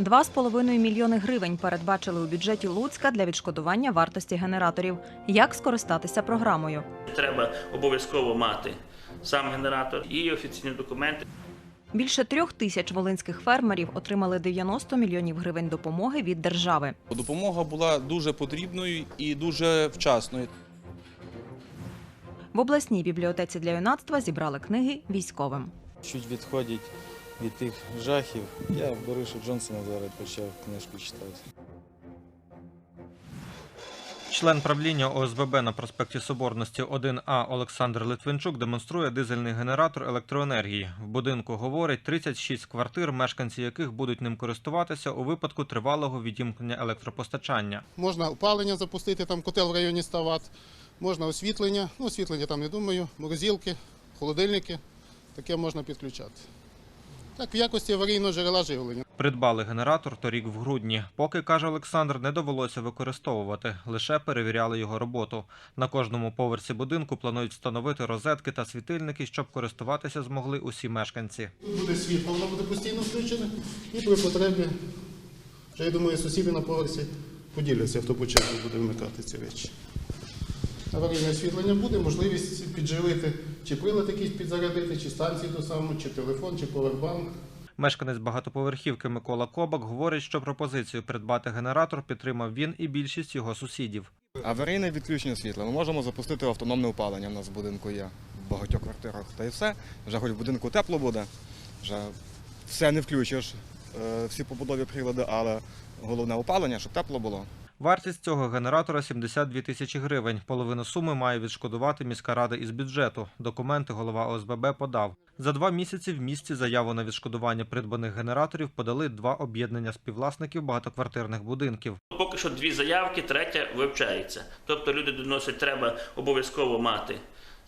2,5 мільйони гривень передбачили у бюджеті Луцька для відшкодування вартості генераторів. Як скористатися програмою? Треба обов'язково мати сам генератор і офіційні документи. Більше трьох тисяч волинських фермерів отримали 90 мільйонів гривень допомоги від держави. Допомога була дуже потрібною і дуже вчасною. В обласній бібліотеці для юнацтва зібрали книги військовим. чуть відходять від тих жахів. Я Бориса Джонсона зараз почав книжку читати. Член правління ОСББ на проспекті Соборності 1А Олександр Литвинчук демонструє дизельний генератор електроенергії. В будинку говорить 36 квартир, мешканці яких будуть ним користуватися у випадку тривалого відімкнення електропостачання. Можна опалення запустити, там котел в районі 100 Вт, можна освітлення, ну освітлення там не думаю, морозилки, холодильники, таке можна підключати. Так, в якості аварійного джерела живлення. Придбали генератор торік в грудні. Поки каже Олександр, не довелося використовувати, лише перевіряли його роботу. На кожному поверсі будинку планують встановити розетки та світильники, щоб користуватися змогли усі мешканці. Буде світло, воно буде постійно включене і при потребі, вже, я думаю, сусіди на поверсі поділяться, хто по черзі буде вмикати ці речі. Аварійне освітлення буде, можливість підживити чи прилад якийсь підзарядити, чи станцію ту саму, чи телефон, чи повербанк. Мешканець багатоповерхівки Микола Кобак говорить, що пропозицію придбати генератор підтримав він і більшість його сусідів. Аварійне відключення світла. Ми можемо запустити автономне опалення. У нас в будинку є в багатьох квартирах. Та й все. Вже хоч в будинку тепло буде, вже все не включиш, е, всі побудові прилади, але головне опалення, щоб тепло було. Вартість цього генератора 72 тисячі гривень. Половину суми має відшкодувати міська рада із бюджету. Документи голова ОСББ подав. За два місяці в місті заяву на відшкодування придбаних генераторів подали два об'єднання співвласників багатоквартирних будинків. Поки що дві заявки, третя вивчається. Тобто люди доносять, треба обов'язково мати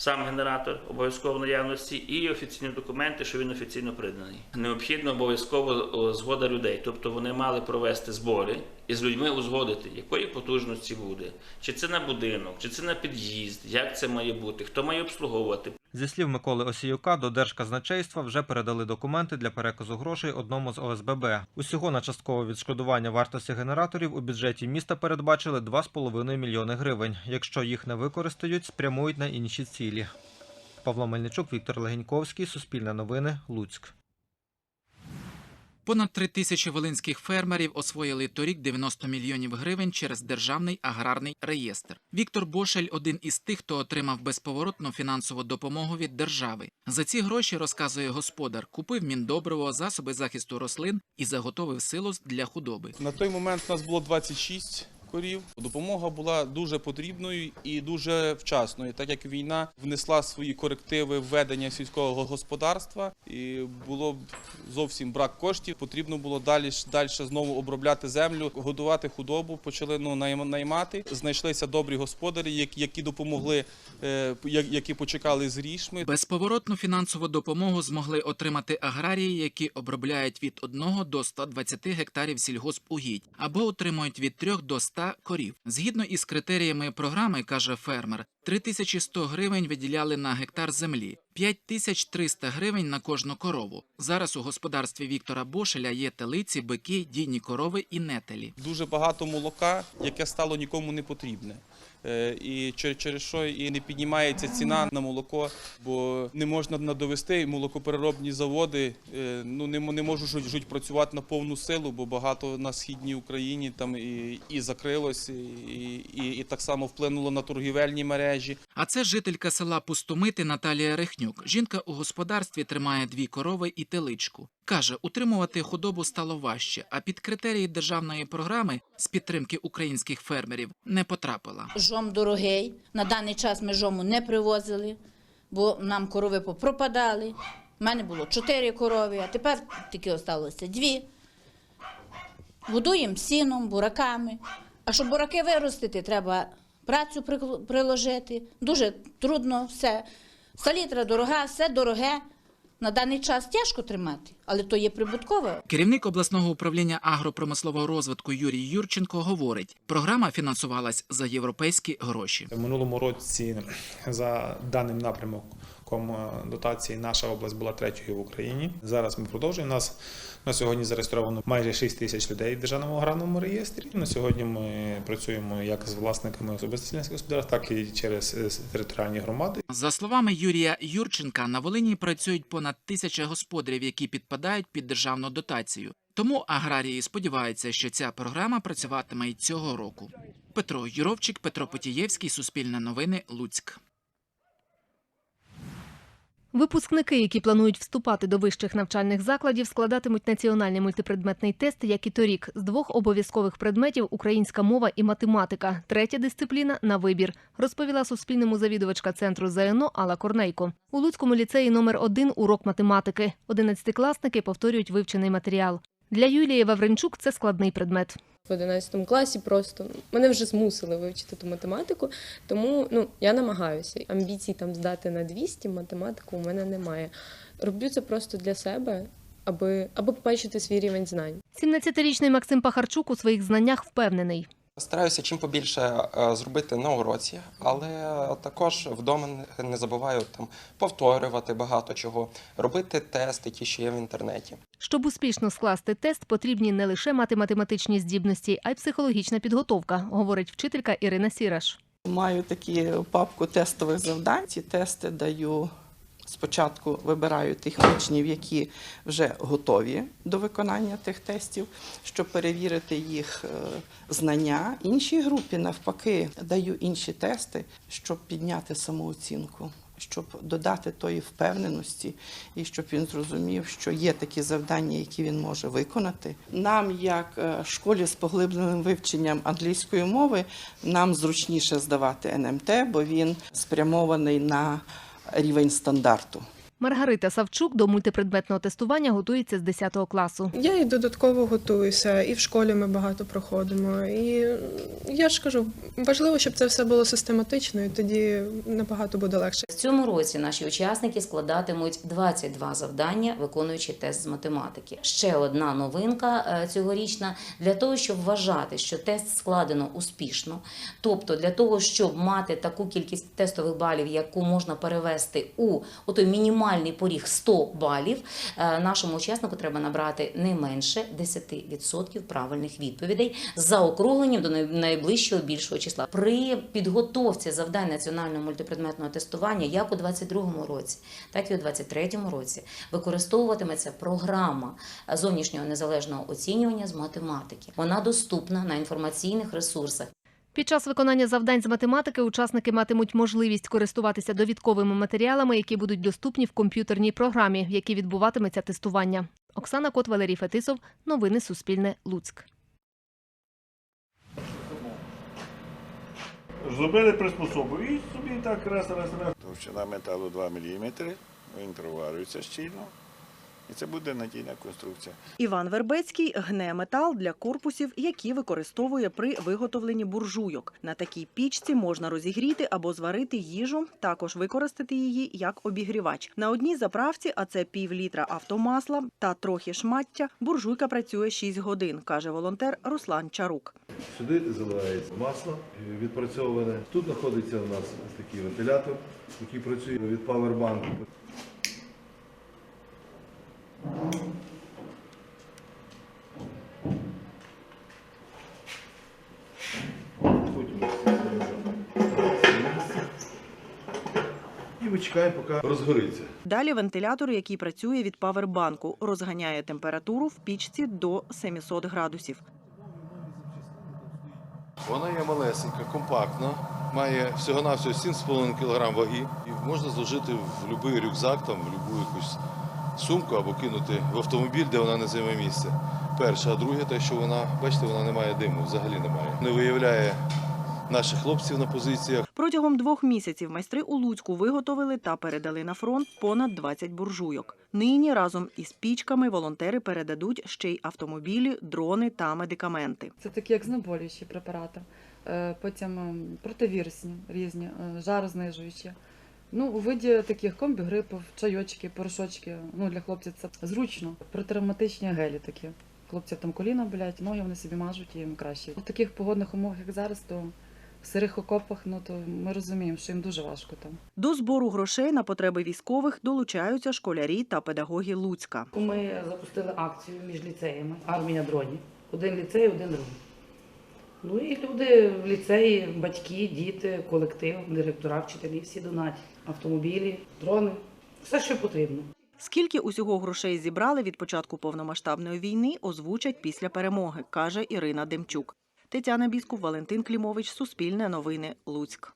сам генератор, обов'язково наявності і офіційні документи, що він офіційно приданий. Необхідно обов'язково згода людей. Тобто вони мали провести збори і з людьми узгодити, якої потужності буде, чи це на будинок, чи це на під'їзд, як це має бути, хто має обслуговувати. Зі слів Миколи Осіюка, до Держказначейства вже передали документи для переказу грошей одному з ОСББ. Усього на часткове відшкодування вартості генераторів у бюджеті міста передбачили 2,5 мільйони гривень. Якщо їх не використають, спрямують на інші цілі. Павло Мельничук, Віктор Легеньковський, Суспільне новини, Луцьк. Понад три тисячі волинських фермерів освоїли торік 90 мільйонів гривень через державний аграрний реєстр. Віктор Бошель один із тих, хто отримав безповоротну фінансову допомогу від держави. За ці гроші розказує господар, купив міндобриво, засоби захисту рослин і заготовив силос для худоби. На той момент нас було 26 корів. Допомога була дуже потрібною і дуже вчасною, так як війна внесла свої корективи в ведення сільського господарства, і було зовсім брак коштів. Потрібно було далі далі знову обробляти землю, годувати худобу. Почали ну найм- наймати. Знайшлися добрі господарі, які, які допомогли, е, які почекали з рішми. Безповоротну фінансову допомогу змогли отримати аграрії, які обробляють від 1 до 120 гектарів сільгоспугідь або отримують від 3 до 100 корів. Згідно із критеріями програми, каже фермер, 3100 гривень виділяли на гектар землі, 5300 гривень на кожну корову. Зараз у господарстві Віктора Бошеля є телиці, бики, дійні корови і нетелі. дуже багато молока, яке стало нікому не потрібне. Е, І через що і не піднімається ціна на молоко, бо не можна надовести молокопереробні заводи. е, Ну не, не можуть жуть, жуть працювати на повну силу, бо багато на східній Україні там і, і закрилось, і, і, і так само вплинуло на торгівельні мережі. А це жителька села Пустомити Наталія Рехнюк. Жінка у господарстві тримає дві корови і теличку. Каже, утримувати худобу стало важче, а під критерії державної програми з підтримки українських фермерів не потрапила. Жом дорогий. На даний час ми жому не привозили, бо нам корови попропадали. У мене було чотири корови, а тепер тільки залишилося дві. Годуємо сіном, бураками. А щоб бураки виростити, треба працю приложити. Дуже трудно все. Салітра дорога, все дороге. На даний час тяжко тримати, але то є прибуткове. Керівник обласного управління агропромислового розвитку Юрій Юрченко говорить, програма фінансувалась за європейські гроші. В минулому році за даним напрямок показником е, дотації наша область була третьою в Україні. Зараз ми продовжуємо. Нас на сьогодні зареєстровано майже 6 тисяч людей в державному аграрному реєстрі. На сьогодні ми працюємо як з власниками особистих селянських господарств, так і через е, територіальні громади. За словами Юрія Юрченка, на Волині працюють понад тисяча господарів, які підпадають під державну дотацію. Тому аграрії сподіваються, що ця програма працюватиме й цього року. Петро Юровчик, Петро Потієвський, Суспільне новини, Луцьк. Випускники, які планують вступати до вищих навчальних закладів, складатимуть національний мультипредметний тест, як і торік, з двох обов'язкових предметів українська мова і математика. Третя дисципліна на вибір, розповіла Суспільному завідувачка центру ЗНО Алла Корнейко. У Луцькому ліцеї номер один урок математики. Одинадцятикласники повторюють вивчений матеріал. Для Юлії Вавренчук це складний предмет. в 11 класі просто мене вже змусили вивчити ту математику, тому ну я намагаюся. Амбіцій там здати на 200, математику у мене немає. Роблю це просто для себе, аби аби побачити свій рівень знань. 17-річний Максим Пахарчук у своїх знаннях впевнений. Стараюся чим побільше е, зробити на уроці, але також вдома не- не забуваю там повторювати багато чого, робити тести, ті, що є в інтернеті. Щоб успішно скласти тест, потрібні не лише мати математичні здібності, а й психологічна підготовка, говорить вчителька Ірина Сіраш. Маю такі папку тестових завдань. Ці тести даю спочатку вибираю тих учнів, які вже готові до виконання тих тестів, щоб перевірити їх е, знання. Іншій групі навпаки даю інші тести, щоб підняти самооцінку. Щоб додати тої впевненості, і щоб він зрозумів, що є такі завдання, які він може виконати. Нам, як е, школі з поглибленим вивченням англійської мови, нам зручніше здавати НМТ, бо він спрямований на рівень стандарту. Маргарита Савчук до мультипредметного тестування готується з 10 класу. Я і додатково готуюся, і в школі ми багато проходимо. І я ж кажу, важливо, щоб це все було систематично, і тоді набагато буде легше. В цьому році наші учасники складатимуть 22 завдання, виконуючи тест з математики. Ще одна новинка е, цьогорічна для того, щоб вважати, що тест складено успішно. Тобто для того, щоб мати таку кількість тестових балів, яку можна перевести у той мінімальний поріг 100 балів, е, нашому учаснику треба набрати не менше 10% правильних відповідей з заокругленням до найближчого більшого числа. При підготовці завдань національного мультипредметного тестування як у 2022 році, так і у 2023 році використовуватиметься програма зовнішнього незалежного оцінювання з математики. Вона доступна на інформаційних ресурсах. Під час виконання завдань з математики учасники матимуть можливість користуватися довідковими матеріалами, які будуть доступні в комп'ютерній програмі, в якій відбуватиметься тестування. Оксана Кот, Валерій Фетисов. Новини Суспільне. Луцьк. Зробили приспособу і собі так раз, раз, раз. Товщина металу 2 мм, він проварюється щільно. І це буде надійна конструкція. Іван Вербецький гне метал для корпусів, які використовує при виготовленні буржуйок. На такій пічці можна розігріти або зварити їжу, також використати її як обігрівач. На одній заправці, а це пів літра автомасла та трохи шмаття, буржуйка працює 6 годин, каже волонтер Руслан Чарук. Сюди заливається масло відпрацьоване. Тут знаходиться у нас такий вентилятор, який працює від павербанку. Потім і ми чекаємо, поки розгориться. Далі вентилятор, який працює від павербанку, розганяє температуру в пічці до 700 градусів. Вона є малесенька, компактна, має всього-навсього 7,5 кг ваги. І можна зложити в будь-який рюкзак, там, в будь-яку якусь сумку або кинути в автомобіль, де вона не займе місце. Перше, а друге, те, що вона, бачите, вона не має диму, взагалі немає. Не виявляє наших хлопців на позиціях. Протягом двох місяців майстри у Луцьку виготовили та передали на фронт понад 20 буржуйок. Нині разом із пічками волонтери передадуть ще й автомобілі, дрони та медикаменти. Це такі як знеболюючі препарати, е, потім е, противірусні різні, е, жарознижуючі. Ну, у виді таких комбігрипів, чайочки, порошочки. Ну, для хлопців це зручно. Протравматичні гелі такі. Хлопців там коліна болять, ноги вони собі мажуть і їм краще. У таких погодних умовах, як зараз, то в сирих окопах, ну то ми розуміємо, що їм дуже важко там. До збору грошей на потреби військових долучаються школярі та педагоги Луцька. Ми запустили акцію між ліцеями Армія дронів. Один ліцей, один дрон. Ну і люди в ліцеї, батьки, діти, колектив, директора, вчителі, всі донатять. Автомобілі, дрони, все, що потрібно. Скільки усього грошей зібрали від початку повномасштабної війни, озвучать після перемоги, каже Ірина Демчук. Тетяна Біскуп, Валентин Клімович, Суспільне новини, Луцьк.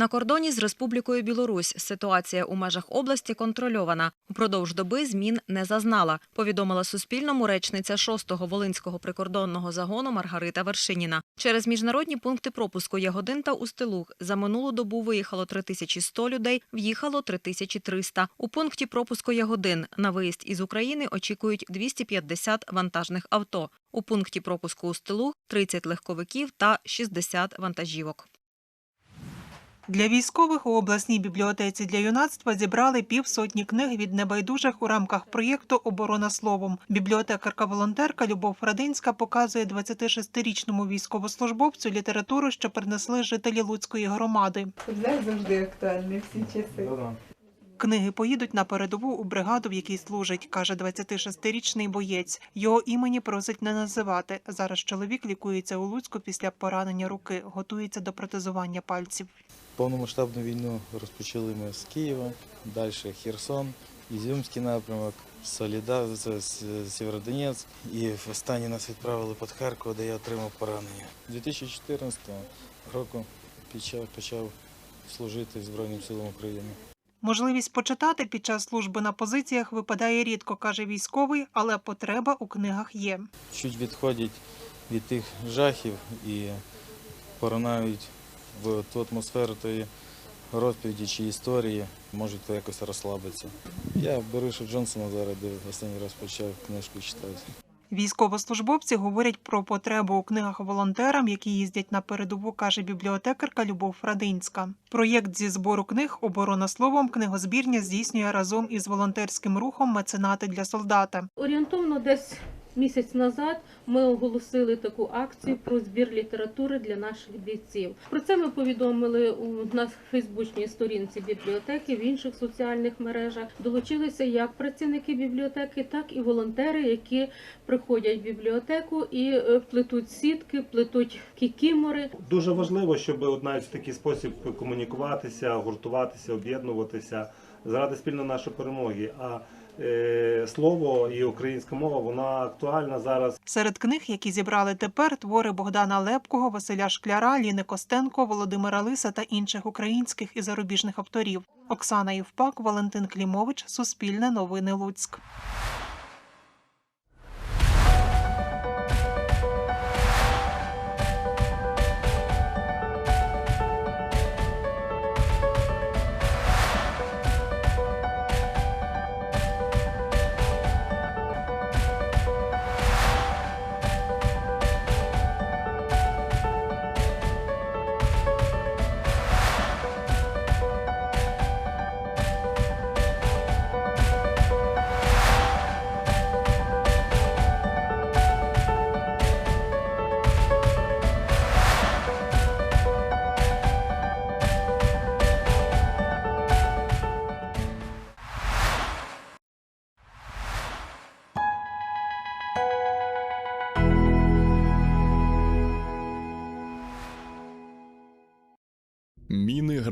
На кордоні з Республікою Білорусь ситуація у межах області контрольована. Упродовж доби змін не зазнала, повідомила Суспільному речниця 6-го Волинського прикордонного загону Маргарита Вершиніна. Через міжнародні пункти пропуску Ягодин та Устилуг за минулу добу виїхало 3100 людей, в'їхало 3300. У пункті пропуску Ягодин на виїзд із України очікують 250 вантажних авто. У пункті пропуску Устилуг – 30 легковиків та 60 вантажівок. Для військових у обласній бібліотеці для юнацтва зібрали півсотні книг від небайдужих у рамках проєкту Оборона словом. Бібліотекарка-волонтерка Любов Радинська показує 26-річному військовослужбовцю літературу, що принесли жителі Луцької громади. Футляр завжди актуальний всі часи. Книги поїдуть на передову у бригаду, в якій служить, каже 26-річний боєць. Його імені просить не називати. Зараз чоловік лікується у Луцьку після поранення руки, готується до протезування пальців. Повномасштабну війну розпочали ми з Києва, далі Херсон, Ізюмський напрямок, Солідар, це Сєвєродонецьк. І в останній нас відправили під Харків, де я отримав поранення. 2014 року почав, почав служити Збройним силам України. Можливість почитати під час служби на позиціях випадає рідко, каже військовий, але потреба у книгах є. Чуть відходять від тих жахів і поринають в ту атмосферу тої розповіді чи історії, можуть то якось розслабитися. Я Бориса Джонсона зараз де останній раз почав книжку читати. Військовослужбовці говорять про потребу у книгах волонтерам, які їздять на передову, каже бібліотекарка Любов Фрадинська. Проєкт зі збору книг Оборона словом книгозбірня здійснює разом із волонтерським рухом Меценати для солдата. Орієнтовно десь місяць назад ми оголосили таку акцію про збір літератури для наших бійців. Про це ми повідомили у на фейсбучній сторінці бібліотеки в інших соціальних мережах. Долучилися як працівники бібліотеки, так і волонтери, які приходять в бібліотеку і е, плетуть сітки, плетуть кікімори. Дуже важливо, щоб навіть в такий спосіб комунікуватися, гуртуватися, об'єднуватися заради спільно нашої перемоги. А слово і українська мова вона актуальна зараз. Серед книг, які зібрали тепер, твори Богдана Лепкого, Василя Шкляра, Ліни Костенко, Володимира Лиса та інших українських і зарубіжних авторів. Оксана Євпак, Валентин Клімович, Суспільне новини Луцьк.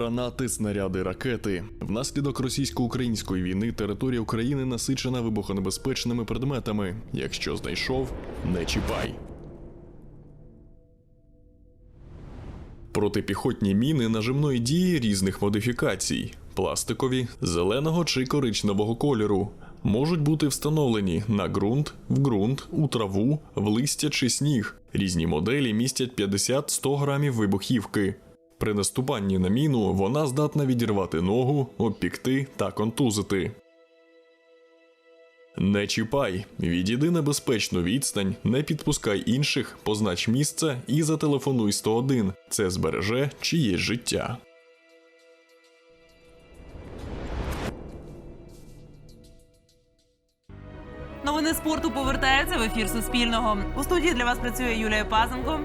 Гранати, снаряди, ракети. Внаслідок російсько-української війни територія України насичена вибухонебезпечними предметами. Якщо знайшов, не чіпай. Протипіхотні міни нажимної дії різних модифікацій: пластикові, зеленого чи коричневого кольору. Можуть бути встановлені на ґрунт, в ґрунт, у траву, в листя чи сніг. Різні моделі містять 50-100 грамів вибухівки. При наступанні на міну вона здатна відірвати ногу, обпікти та контузити. Не чіпай, відійди на безпечну відстань, не підпускай інших, познач місце і зателефонуй 101. Це збереже чиєсь життя. Новини спорту повертаються в ефір Суспільного. У студії для вас працює Юлія Пазенко.